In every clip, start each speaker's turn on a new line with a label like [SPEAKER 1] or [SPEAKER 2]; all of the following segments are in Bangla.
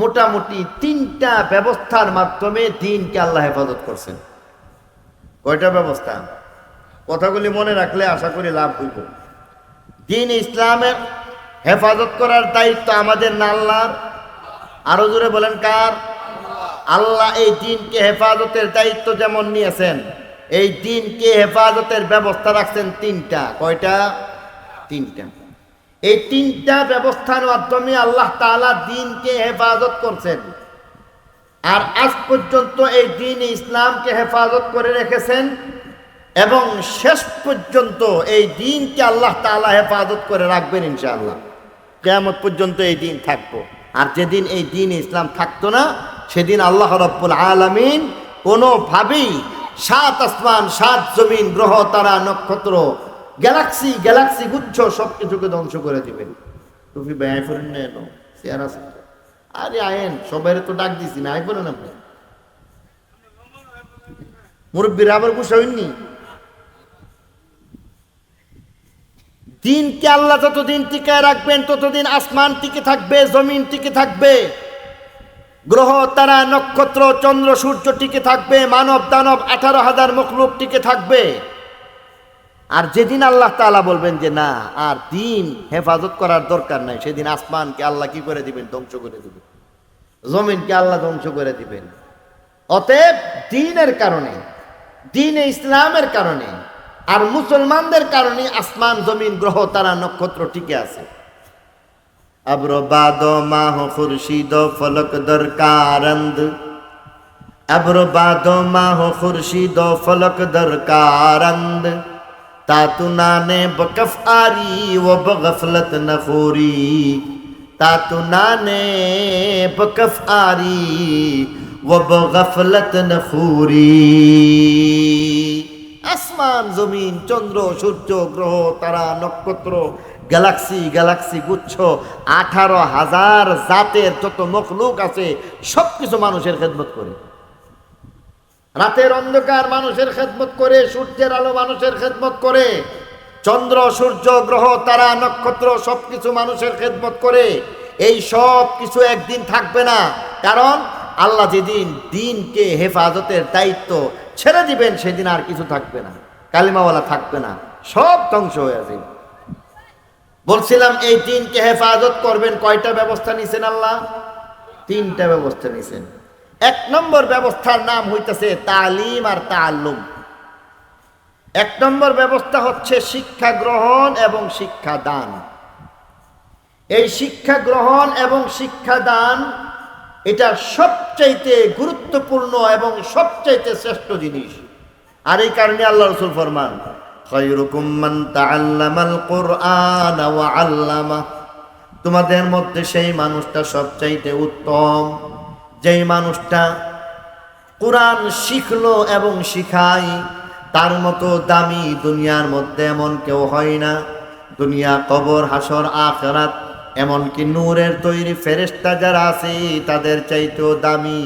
[SPEAKER 1] মোটামুটি তিনটা ব্যবস্থার মাধ্যমে দিনকে আল্লাহ হেফাজত করছেন। কয়টা ব্যবস্থা? কথাগুলি মনে রাখলে আশা করি লাভ হইব। দিন ইসলামের হেফাজত করার দায়িত্ব আমাদের না আল্লাহর? আরও জোরে বলেন কার? আল্লাহ এই দিনকে হেফাজতের দায়িত্ব যেমন নিয়েছেন, এই দিনকে হেফাজতের ব্যবস্থা রাখছেন তিনটা। কয়টা? তিনটা। এই তিনটা ব্যবস্থার মাধ্যমে আল্লাহ তাআলা দিনকে হেফাজত করছেন। আর আজ পর্যন্ত এই দিন ইসলামকে হেফাজত করে রেখেছেন এবং শেষ পর্যন্ত এই দিনকে আল্লাহ তাআলা হেফাজত করে রাখবেন ইনশাআল্লাহ। কেয়ামত পর্যন্ত এই দিন থাকব। আর যেদিন এই দিন ইসলাম থাকতো না, সেদিন আল্লাহ রব্বুল আলমিন কোনোভাবেই সাত আসমান, সাত জমিন গ্রহ তারা নক্ষত্র গ্যালাক্সি গ্যালাক্সি গুচ্ছ সব কিছুকে ধ্বংস করে দিবেন টুপি ব্যয় করেন না চেয়ার আছে। আরে আয়েন সবাই তো ডাক দিছি না আই আপনি মুরব্বীরা আবার গুছা হইনি? দিনকে আল্লাহ যতদিন টিকায় রাখবেন, ততদিন আসমান টিকে থাকবে, জমিন টিকে থাকবে। গ্রহ, তারা, নক্ষত্র, চন্দ্র, সূর্য টিকে থাকবে, মানব, দানব, আঠারো হাজার মখলুক টিকে থাকবে। আর যেদিন আল্লাহ তালা বলবেন যে না, আর দিন হেফাজত করার দরকার নাই, সেদিন আসমানকে আল্লাহ কি করে দিবেন? ধ্বংস করে দিবেন। জমিনকে আল্লাহ ধ্বংস করে দিবেন। অতএব দিনের কারণে, দিন ইসলামের কারণে, আর মুসলমানদের কারণে আসমান, জমিন, গ্রহ, তারা নক্ষত্র টিকে আছে। আব্রবাদ মাহ, খুরশিদ, ফলক দরকারন্দ আব্রবাদ মাহ, খুরশিদ, ফলক দরকারন্দ تاتنان بکف آری و بغفلت نخوری تاتنان بکف آری و بغفلت نخوری আসমান জমিন চন্দ্র সূর্য গ্রহ তারা নক্ষত্র গ্যালাক্সি গ্যালাক্সি গুচ্ছ আঠারো হাজার জাতের যত মখলুক আছে সব কিছু মানুষের খেদমত করে। রাতের অন্ধকার মানুষের খেদমত করে, সূর্যের আলো মানুষের খেদমত করে, চন্দ্র, সূর্য, গ্রহ, তারা, নক্ষত্র সব কিছু মানুষের খেদমত করে, এই সব কিছু একদিন থাকবে না। কারণ আল্লাহ যেদিন দিনকে হেফাজতের দায়িত্ব ছেড়ে দিবেন, সেদিন আর কিছু থাকবে না। কালিমাওয়ালা থাকবে না। সব ধ্বংস হয়ে যাবে। বলছিলাম, এই দিনকে হেফাজত করবেন। কয়টা ব্যবস্থা নিছেন আল্লাহ? তিনটা ব্যবস্থা নিছেন। এক নম্বর ব্যবস্থার নাম হইতেছে তালিম আর তাল্লুম এক নম্বর ব্যবস্থা হচ্ছে শিক্ষা গ্রহণ এবং শিক্ষা দান। এই শিক্ষা গ্রহণ এবং শিক্ষা দান এটা সবচাইতে গুরুত্বপূর্ণ এবং সবচাইতে শ্রেষ্ঠ জিনিস। আর এই কারণে আল্লাহ রসুল ফরমান মান তোমাদের মধ্যে সেই মানুষটা সবচাইতে উত্তম। যেই মানুষটা কোরআন শিখলো এবং শিখাই তার মতো দামি দুনিয়ার মধ্যে এমন কেউ হয় না। দুনিয়া কবর, হাসর, আখরাত, এমনকি নূরের তৈরি ফেরেস্তা যারা আছে, তাদের চাইতেও দামি।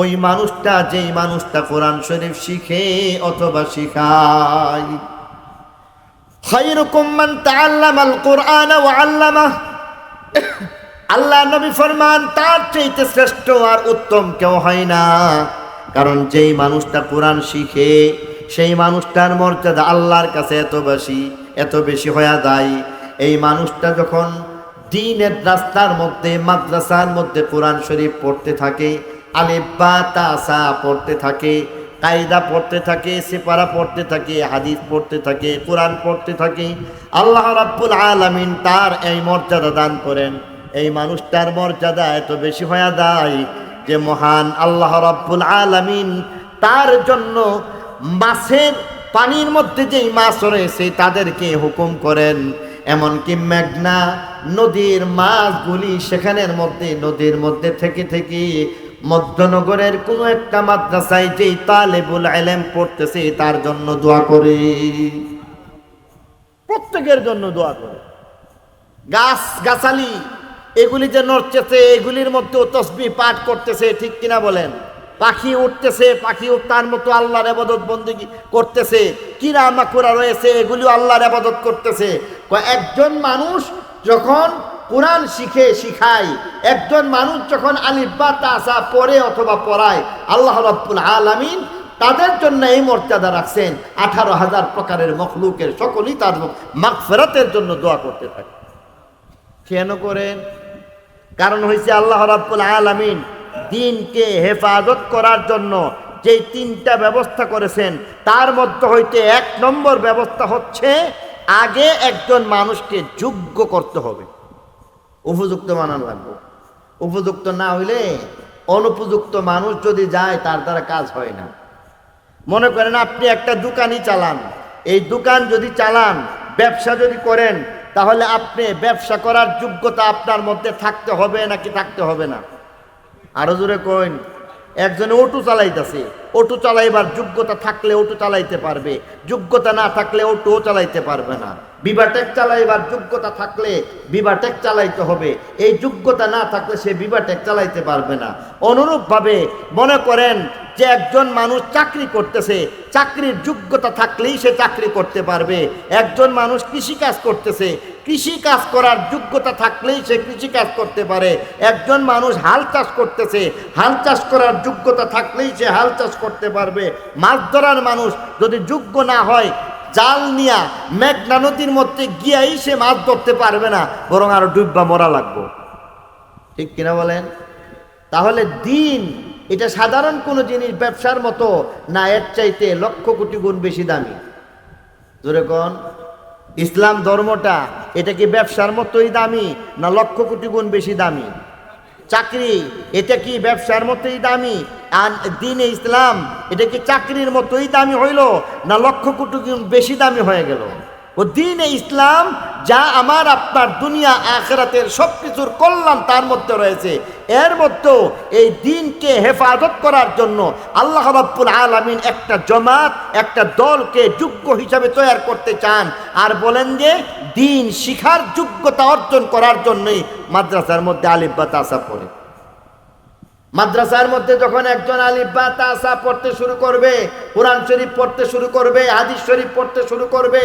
[SPEAKER 1] ওই মানুষটা যেই মানুষটা কোরআন শরীফ শিখে অথবা শিখায়। মান তাআল্লামাল কুরআন ওয়া আল্লামা আল্লাহ নবী ফরমান, তার চাইতে শ্রেষ্ঠ আর উত্তম কেউ হয় না। কারণ যেই মানুষটা কোরআন শিখে, সেই মানুষটার মর্যাদা আল্লাহর কাছে এত বেশি এত বেশি হয়ে যায় এই মানুষটা যখন দিনের রাস্তার মধ্যে, মাদ্রাসার মধ্যে কোরআন শরীফ পড়তে থাকে আলিব্বা তাসা পড়তে থাকে, কায়দা পড়তে থাকে, সেপারা পড়তে থাকে, হাদিস পড়তে থাকে, কোরআন পড়তে থাকে, আল্লাহ রাব্বুল আলামিন তার এই মর্যাদা দান করেন। এই মানুষটার মর্যাদা এত বেশি হয়ে যায় যে মহান আল্লাহ রাব্বুল আলামিন তার জন্য মাছের পানির মধ্যে যেই মাছ রয়েছে তাদেরকে হুকুম করেন। এমনকি মেঘনা নদীর মাছগুলি সেখানের মধ্যে, নদীর মধ্যে থেকে থেকে মধ্যনগরের কোনো একটা মাদ্রাসায় যেই তালেবুল আলেম পড়তেছে তার জন্য দোয়া করে। প্রত্যেকের জন্য দোয়া করে। গাছ, গাছালি এগুলি যে নড়তেছে, এগুলির মধ্যেও তসবি পাঠ করতেছে, ঠিক কিনা বলেন? পাখি উঠতেছে, পাখি তার মতো আল্লাহর আবাদত বন্দিগি করতেছে কিরা মাকুরা রয়েছে, এগুলিও আল্লাহর আবাদত করতেছে। একজন মানুষ যখন কোরআন শিখে, শিখায়, একজন মানুষ যখন আলিফা তাসা পড়ে অথবা পড়ায়, আল্লাহ রব্বুল আলামিন তাদের জন্য এই মর্যাদা রাখছেন। আঠারো হাজার প্রকারের মখলুকের সকলেই তার মাগফেরাতের জন্য দোয়া করতে থাকে। কেন করেন? কারণ হয়েছে আল্লাহ রাব্বুল আলামিন দিনকে হেফাজত করার জন্য যে তিনটা ব্যবস্থা করেছেন, তার মধ্যে হইতে এক নম্বর ব্যবস্থা হচ্ছে আগে একজন মানুষকে যোগ্য করতে হবে। উপযুক্ত মানান লাগবে। উপযুক্ত না হইলে অনুপযুক্ত মানুষ যদি যায়, তার দ্বারা কাজ হয় না। মনে করেন আপনি একটা দোকানই চালান। এই দোকান যদি চালান, ব্যবসা যদি করেন তাহলে আপনি ব্যবসা করার যোগ্যতা আপনার মধ্যে থাকতে হবে নাকি থাকতে হবে না? আরও জোরে কইন। একজনে অটো চালাইতেছে, অটো চালাইবার যোগ্যতা থাকলে অটো চালাইতে পারবে, যোগ্যতা না থাকলে অটোও চালাইতে পারবে না। বিবাটেক চালাইবার যোগ্যতা থাকলে বিবাটেক চালাইতে হবে। এই যোগ্যতা না থাকলে সে বিবাটেক চালাইতে পারবে না। অনুরূপভাবে মনে করেন যে একজন মানুষ চাকরি করতেছে, চাকরির যোগ্যতা থাকলেই সে চাকরি করতে পারবে। একজন মানুষ কৃষিকাজ করতেছে কৃষি কাজ করার যোগ্যতা থাকলেই সে কৃষি কাজ করতে পারে। একজন মানুষ হাল চাষ করতেছে, হাল চাষ করার যোগ্যতা থাকলেই সে হাল চাষ করতে পারবে। মাছ ধরার মানুষ যদি যোগ্য না হয় জাল নিয়া মেঘনা নদীর মধ্যে গিয়াই সে মাছ ধরতে পারবে না, বরং আরও ডুববা মরা লাগবো। ঠিক কিনা বলেন? তাহলে দিন, এটা সাধারণ কোনো জিনিস ব্যবসার মতো, না এর চাইতে লক্ষ কোটি গুণ বেশি দামি? জোরে কোন? ইসলাম ধর্মটা, এটা কি ব্যবসার মতোই দামি, না লক্ষ কোটি গুণ বেশি দামি? চাকরি, এটা কি ব্যবসার মতোই দামি? আর দিন ইসলাম, এটা কি চাকরির মতোই দামি হইল? না লক্ষ কোটি বেশি দামি হয়ে গেল? ও দিনে ইসলাম যা আমার আপনার দুনিয়া, আখেরাতের সব কিছুর কল্যাণ তার মধ্যে রয়েছে। এর মধ্যেও এই দিনকে হেফাজত করার জন্য আল্লাহ রাব্বুল আলামিন একটা জমাত, একটা দলকে যোগ্য হিসাবে তৈরি করতে চান। আর বলেন যে, দিন শিখার যোগ্যতা অর্জন করার জন্যই মাদ্রাসার মধ্যে আলিফ বা তাসা পড়ে। মাদ্রাসার মধ্যে যখন একজন আলিফ বা তাসা পড়তে শুরু করবে, কোরআন শরীফ পড়তে শুরু করবে, হাদিস শরীফ পড়তে শুরু করবে,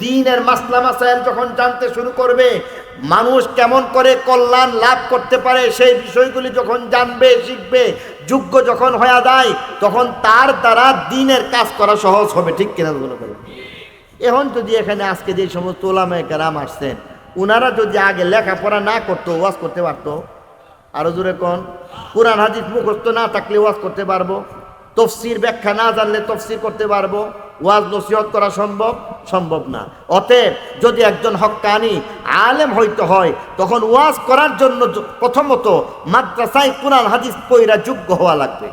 [SPEAKER 1] দিনের মাসলা মাসাইল যখন জানতে শুরু করবে, মানুষ কেমন করে কল্যাণ লাভ করতে পারে সেই বিষয়গুলি যখন জানবে, শিখবে, যোগ্য যখন হয়ে যায়, তখন তার দ্বারা দিনের কাজ করা সহজ হবে, ঠিক কিনা মনে করবে এখন যদি এখানে আজকে যে সমস্ত ওলামায় কেরাম আসছেন ওনারা যদি আগে লেখাপড়া না করতো, ওয়াজ করতে পারতো আরও জোরে কোন? কোরআন, হাদিস মুখস্থ না থাকলে ওয়াজ করতে পারব। তফসির ব্যাখ্যা না জানলে তফসির করতে পারব। ওয়াজ নসিহত করা সম্ভব? সম্ভব না। অতএব যদি একজন হক্কানি আলেম হইতে হয়, তখন ওয়াজ করার জন্য প্রথমত মাদ্রাসায় কোরআন, হাদিস পইরা যোগ্য হওয়া লাগবে।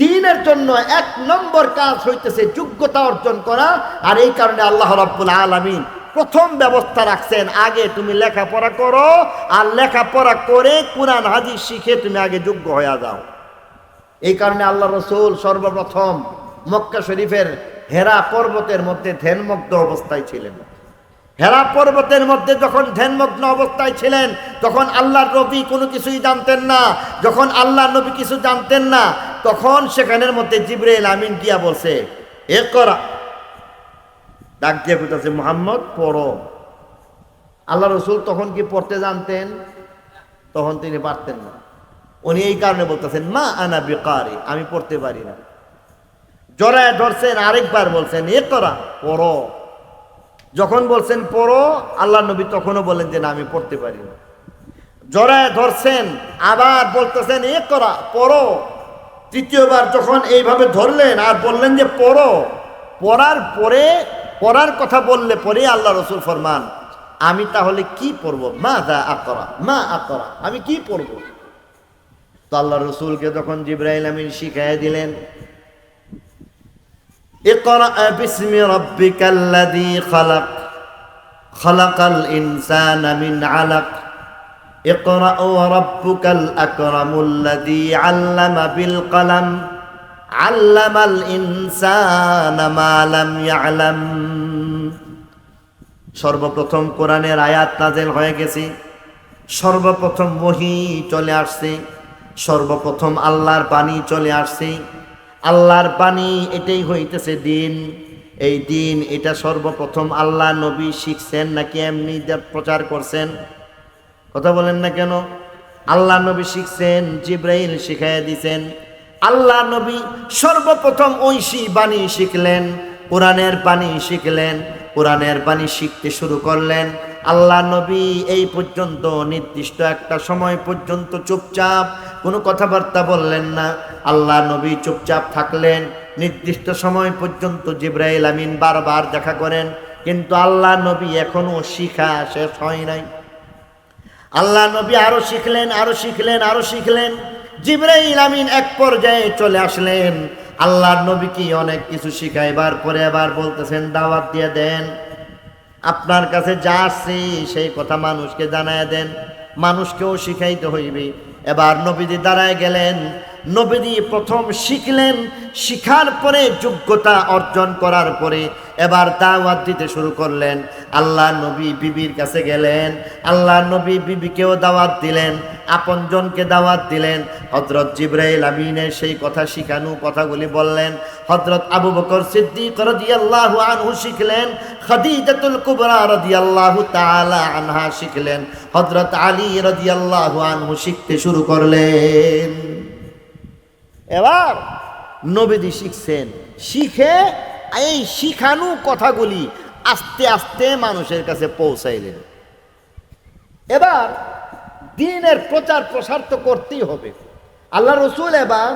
[SPEAKER 1] দিনের জন্য এক নম্বর কাজ হইতেছে যোগ্যতা অর্জন করা, আর এই কারণে আল্লাহ রাব্বুল আলামিন প্রথম ব্যবস্থা রাখছেন, আগে তুমি লেখাপড়া করো, আর লেখাপড়া করে কোরআন, হাদিস শিখে তুমি আগে যোগ্য হয়ে যাও। এই কারণে আল্লাহ রসুল সর্বপ্রথম মক্কা শরীফের হেরা পর্বতের মধ্যে ধ্যানমগ্ন অবস্থায় ছিলেন। হেরা পর্বতের মধ্যে যখন ধ্যানমগ্ন অবস্থায় ছিলেন তখন আল্লাহর নবী কোনো কিছুই জানতেন না, যখন আল্লাহ নবী কিছু জানতেন না, তখন সেখানের মধ্যে জিব্রাইল আমিন গিয়া বলছে, এ করা ডাক দিয়ে কোথাছে মোহাম্মদ, পড়ো। আল্লাহ রসুল তখন কি পড়তে জানতেন? তখন তিনি পারতেন না। উনি এই কারণে বলতেছেন, মা আনা বেকারি, আমি পড়তে পারি না। জড়ায় ধরছেন, আরেকবার বলছেন এ করা পড়ো। যখন বলছেন, পড়ো, আল্লাহ নবী তখনও বলেন যে, না, আমি পড়তে পারি না। জড়ায় ধরছেন, আবার বলতেছেন এ করা পড়ো। তৃতীয়বার যখন এইভাবে ধরলেন, আর বললেন যে, পড়ো। পড়ার পরে পড়ার কথা বললে পরে আল্লাহ রসুল ফরমান, আমি তাহলে কি পড়ব? মা দা আকরা, মা আকরা, আমি কি পড়ব? তো আল্লাহ রসুলকে তখন জিব্রাহিল আমিন শিখাই দিলেন আল্লামা বিল কলম। আল্লামাল ইনসান মালাম ইয়ালাম। সর্বপ্রথম কোরআনের আয়াত নাজেল হয়ে গেছে। সর্বপ্রথম মহি চলে আসছে। সর্বপ্রথম আল্লাহর পানি চলে আসছে। আল্লাহর পানি এটাই হইতেছে দিন। এই দিন এটা সর্বপ্রথম আল্লাহ নবী শিখছেন নাকি এমনি প্রচার করছেন? কথা বলেন না কেন? আল্লাহ নবী শিখছেন জিব্রাহিল শিখাইয়া দিছেন। আল্লাহ নবী সর্বপ্রথম ঐশী বাণী শিখলেন, কোরআনের বাণী শিখলেন, কোরআনের বাণী শিখতে শুরু করলেন। আল্লাহ নবী এই পর্যন্ত নির্দিষ্ট একটা সময় পর্যন্ত চুপচাপ, কোনো কথাবার্তা বললেন না। আল্লাহ নবী চুপচাপ থাকলেন, নির্দিষ্ট সময় পর্যন্ত জিব্রাইল আমিন বারবার দেখা করেন, কিন্তু আল্লাহ নবী এখনও শিখা শেষ হয় নাই। আল্লাহ নবী আরও শিখলেন আরও শিখলেন আরও শিখলেন। জিব্রাইল আমিন এক পর্যায়ে চলে আসলেন। আল্লাহর নবী কি অনেক কিছু শিখাইবার পরে আবার বলতেছেন, দাওয়াত দিয়ে দেন। আপনার কাছে যা আসছে, সেই কথা মানুষকে জানায় দেন। মানুষকেও শিখাইতে হইবে। এবার নবীদের দাঁড়ায় গেলেন। নবীদি প্রথম শিখলেন, শিখার পরে যোগ্যতা অর্জন করার পরে এবার দাওয়াত দিতে শুরু করলেন। আল্লাহ নবী বিবির কাছে গেলেন, আল্লাহ নবী বিবিকেও দাওয়াত দিলেন, আপনজনকে দাওয়াত দিলেন। হজরত জিব্রাইল আমিনের সেই কথা শিখানো কথাগুলি বললেন। হজরত আবু বকর সিদ্দিক রাদিয়াল্লাহু আনহু শিখলেন, খাদিজাতুল কুবরা রাদিয়াল্লাহু তাআলা আনহা শিখলেন। হজরত আলী রাদিয়াল্লাহু আনহু শিখতে শুরু করলেন। এবার নবীদি শিখছেন। শিখে এই শিখানো কথাগুলি আস্তে আস্তে মানুষের কাছে পৌঁছাইলেন। এবার দিনের প্রচার প্রসার তো করতেই হবে। আল্লাহ রসুল এবার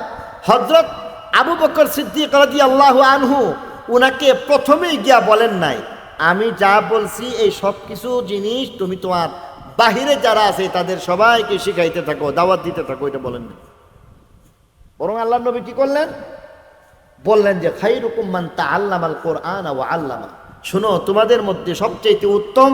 [SPEAKER 1] হজরত আবু বকর সিদ্দিক রাজি আল্লাহ আনহু উনাকে প্রথমেই গিয়া বলেন নাই, আমি যা বলছি, এই সব কিছু জিনিস তুমি তোমার বাহিরে যারা আছে তাদের সবাইকে শিখাইতে থাকো, দাওয়াত দিতে থাকো, এটা বলেন না বরং আল্লাহ নবী কি করলেন? বললেন যে খাই রকম মান তা আল্লামাল কোরআন ও আল্লামা। শুনো, তোমাদের মধ্যে সবচেয়ে উত্তম